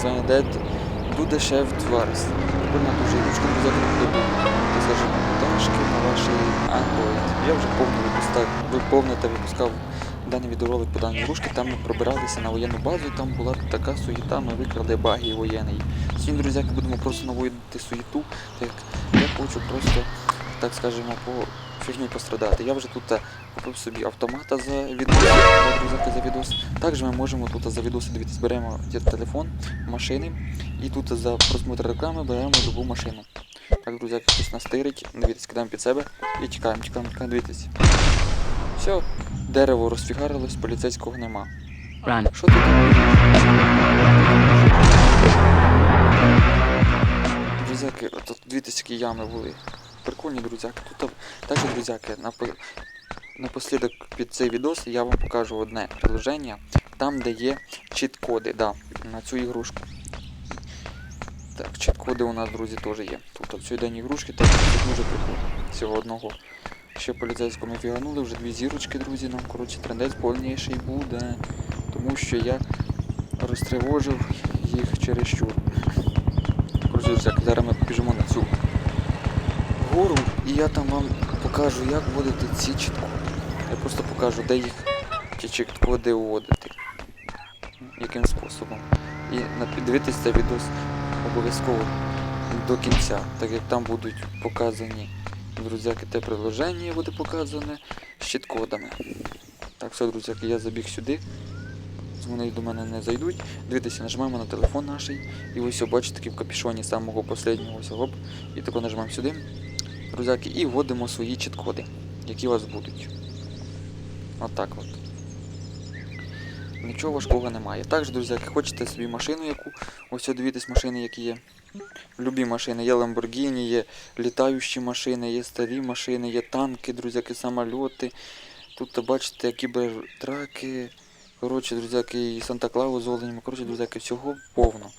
звання буде ще в два рази. Прикольна дуже ручка буде так скажемо, пташки на вашій Android. Я вже повно та випускав даний відеоролик по даній ручці, там ми пробиралися на воєнну базу, там була така суєта, ми викрали баги воєнний. Сьогодні, друзяки, будемо просто наводити суєту, так я хочу просто, так скажемо, по фігню пострадати. Я вже тут е, купив собі автомата за відос, друзяки за відос. Також ми можемо тут за відоси дивитися, беремо телефон, машини, і тут за просмотр реклами беремо любу машину. Так, друзяки, хтось нас тирить, дивіться, кидаємо під себе і чекаємо, чекаємо, чекаємо, дивіться. Все, дерево розфігарилось, поліцейського нема. Що там? Друзяки, тут дві такі ями були. Прикольні друзяки. Тут також, друзяки, напослідок під цей відос я вам покажу одне приложення, там де є чіт-коди, да, на цю ігрушку. Так, чіт-коди у нас, друзі, теж є. Тут в цій даній ігрушки так дуже прикольно. Всього одного. Ще поліцейському фіганули, вже дві зірочки, друзі, нам, коротше, трендець повніший буде. Тому що я розтривожив їх через щур. Коротше, зараз ми побіжимо на цю гору і я там вам покажу, як вводити ці чіткоди. Я просто покажу, де їх ці чіткоди вводити. Яким способом. І дивитись цей відос обов'язково до кінця, так як там будуть показані друзяки, те приложення буде показане з чіткодами. Так, все, друзяки, я забіг сюди. Вони до мене не зайдуть. Дивіться, нажимаємо на телефон наш. І ось бачите таки в капюшоні самого гоп. І тако нажимаємо сюди. Друзяки, і вводимо свої чіткоди, які у вас будуть. Отак от. Нічого важкого немає. Також, друзяки, хочете собі машину, яку. Ось от дивіться машини, які є. Любі машини. Є Lamborghini, є літаючі машини, є старі машини, є танки, друзяки, самольоти. Тут бачите кібертраки. Коротше, друзяки, і Санта-Клаус з оленями. Коротше, друзяки, всього повно.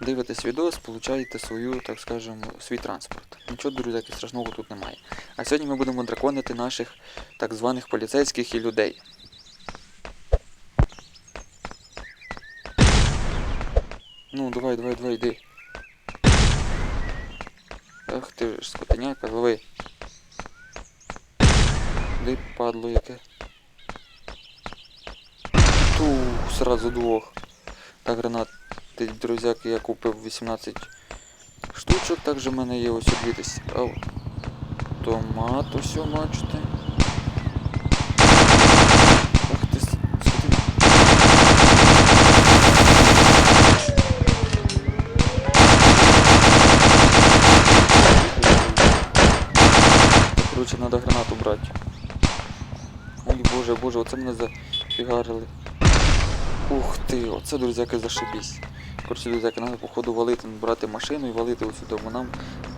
Дивитесь відео, получаєте свою, так скажемо, свій транспорт. Нічого, друзяки, страшного тут немає. А сьогодні ми будемо драконити наших так званих поліцейських і людей. Ну, давай, давай, давай, йди. Ах ти ж скотиняка, лови. Де падло яке. Ту, сразу двох. Так, гранат, ти, друзяки, я купив 18 штучок, також в мене є ось дивитись. Ау. Томат ось бачите. Ах ти с- скотина. Короче, надо гранату брати. Ой, боже, боже, оце мене зафігарили. Ух ти, оце, друзяки, зашибісь. Коротше, друзяки, треба походу валити, брати машину і валити ось сюди, бо нам,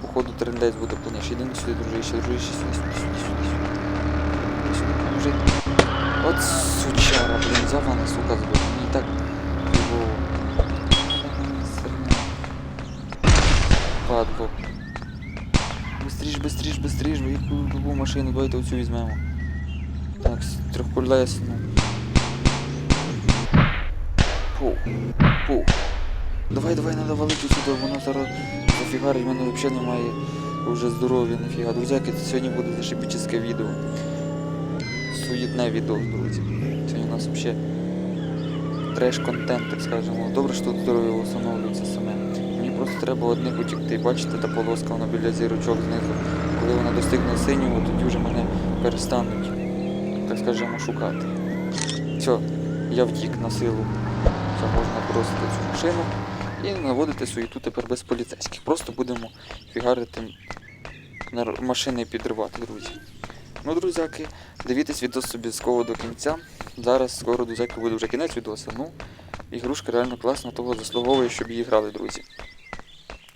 походу, трендець буде повніше. Іди сюди, дружище, дружище, сюди, сюди, сюди, сюди, сюди. Сюди, поможи. От сучара, блін, взяв мене, сука, збив. Мені так його... Падло. Быстріш, быстріш, быстріш, яку любу машину, давайте оцю візьмемо. Так, с- трьохколесну. Фу, фу. Давай, давай, надо валити сюди, воно зараз зафігарить, в мене взагалі немає вже здоров'я, нафіга. Друзяки, це сьогодні буде зашибічне відео. Суєтне відео, друзі. Сьогодні у нас взагалі треш-контент, так скажемо. Добре, що тут здоров'я встановлюється саме. Мені просто треба одних утікти. Бачите, та полоска вона біля зірочок знизу. Коли вона достигне синього, тоді вже мене перестануть, так скажемо, шукати. Все, я втік на силу. Все, можна бросити цю машину і наводити суєту тепер без поліцейських. Просто будемо фігарити машини і підривати, друзі. Ну, друзяки, дивіться відос обов'язково до кінця. Зараз скоро, друзяки, буде вже кінець відоса. Ну, ігрушка реально класна, того заслуговує, щоб її грали, друзі.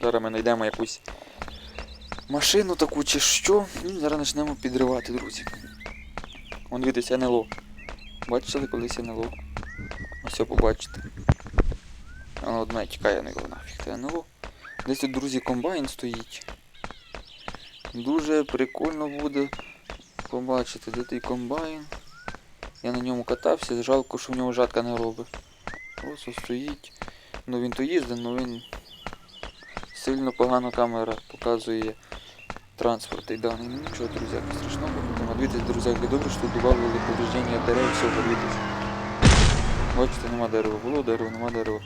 Зараз ми знайдемо якусь машину таку чи що. І зараз почнемо підривати, друзі. Вон дивіться, НЛО. Бачили колись НЛО? Ось побачите. А ну, одна тікає на його нафіг. Це НЛО. Десь тут, друзі, комбайн стоїть. Дуже прикольно буде побачити, де той комбайн. Я на ньому катався, жалко, що в нього жатка не робить. Ось стоїть. Ну він то їздить, ну він сильно погано камера показує транспорт і даний. Ну нічого, друзяки, страшного. Там, а дивіться, друзяки, добре, що додавали повреждення дерев, все, дивіться. Бачите, нема дерева, було дерево, нема дерева.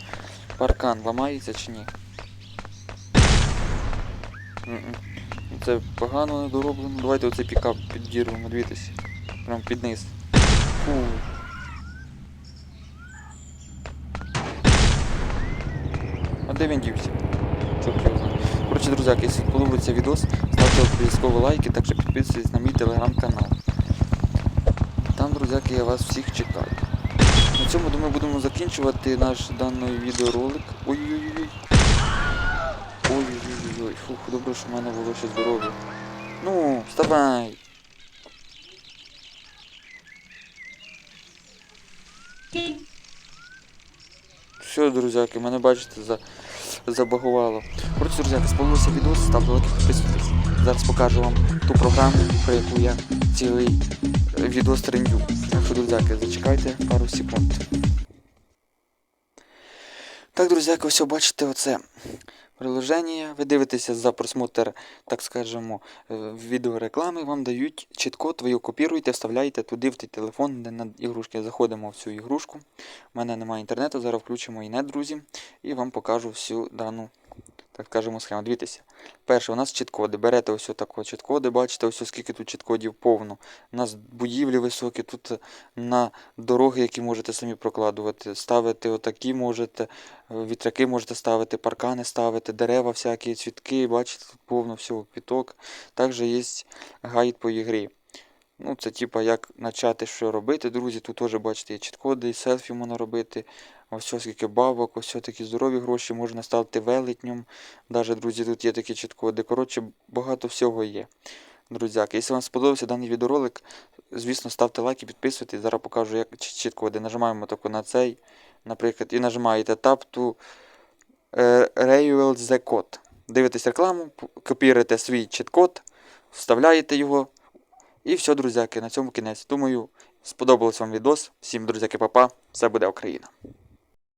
Паркан ламається чи ні? Це погано недороблено. Давайте оцей пікап підірвемо, дивіться. Прям під низ. Фу. А де він дівся? Коротше, друзяки, якщо подобається відос, ставте обов'язково лайки, також підписуйтесь на мій телеграм-канал. Там, друзяки, я вас всіх чекаю. На цьому, думаю, будемо закінчувати наш даний відеоролик. Ой-ой-ой. Ой-ой-ой. Фух, добре, що в мене було ще здоров'я. Ну, вставай! Все, друзяки, мене бачите, за... забагувало. Коротше, друзяки, сподобався відео, ставте лайки, підписуйтесь. Зараз покажу вам ту програму, про яку я цілий е, відос трендю. Так що, друзяки, зачекайте пару секунд. Так, друзяки, ось бачите оце приложення. Ви дивитеся за просмотр, так скажемо, е, відеореклами, вам дають чітко, його копіруєте, вставляєте туди в той телефон, де на ігрушки. Заходимо в цю ігрушку. У мене немає інтернету, зараз включимо інет, друзі, і вам покажу всю дану, так скажемо, схему. Дивіться. Перше, у нас чіткоди. Берете ось тако чіткоди, бачите, ось скільки тут чіткодів повно. У нас будівлі високі, тут на дороги, які можете самі прокладувати. Ставити отакі можете, вітряки можете ставити, паркани ставити, дерева всякі, цвітки, бачите, тут повно всього квіток. Також є гайд по ігрі. Ну, це типа як почати що робити, друзі. Тут теж бачите, є чіткоди, селфі можна робити. Ось скільки бабок, ось такі здорові гроші можна ставити велетнем. Даже, друзі, тут є такі чіткоди. Коротше, багато всього є. Друзяки, якщо вам сподобався даний відеоролик, звісно, ставте лайк і підписуйтесь. Зараз покажу, як чіт- чіткоди. Нажимаємо тако на цей, наприклад, і нажимаєте Tab to Rail the code. Дивитесь рекламу, копіруєте свій чіткод, вставляєте його. І все, друзяки, на цьому кінець. Думаю, сподобалось вам відос. Всім, друзяки, папа, все буде Україна.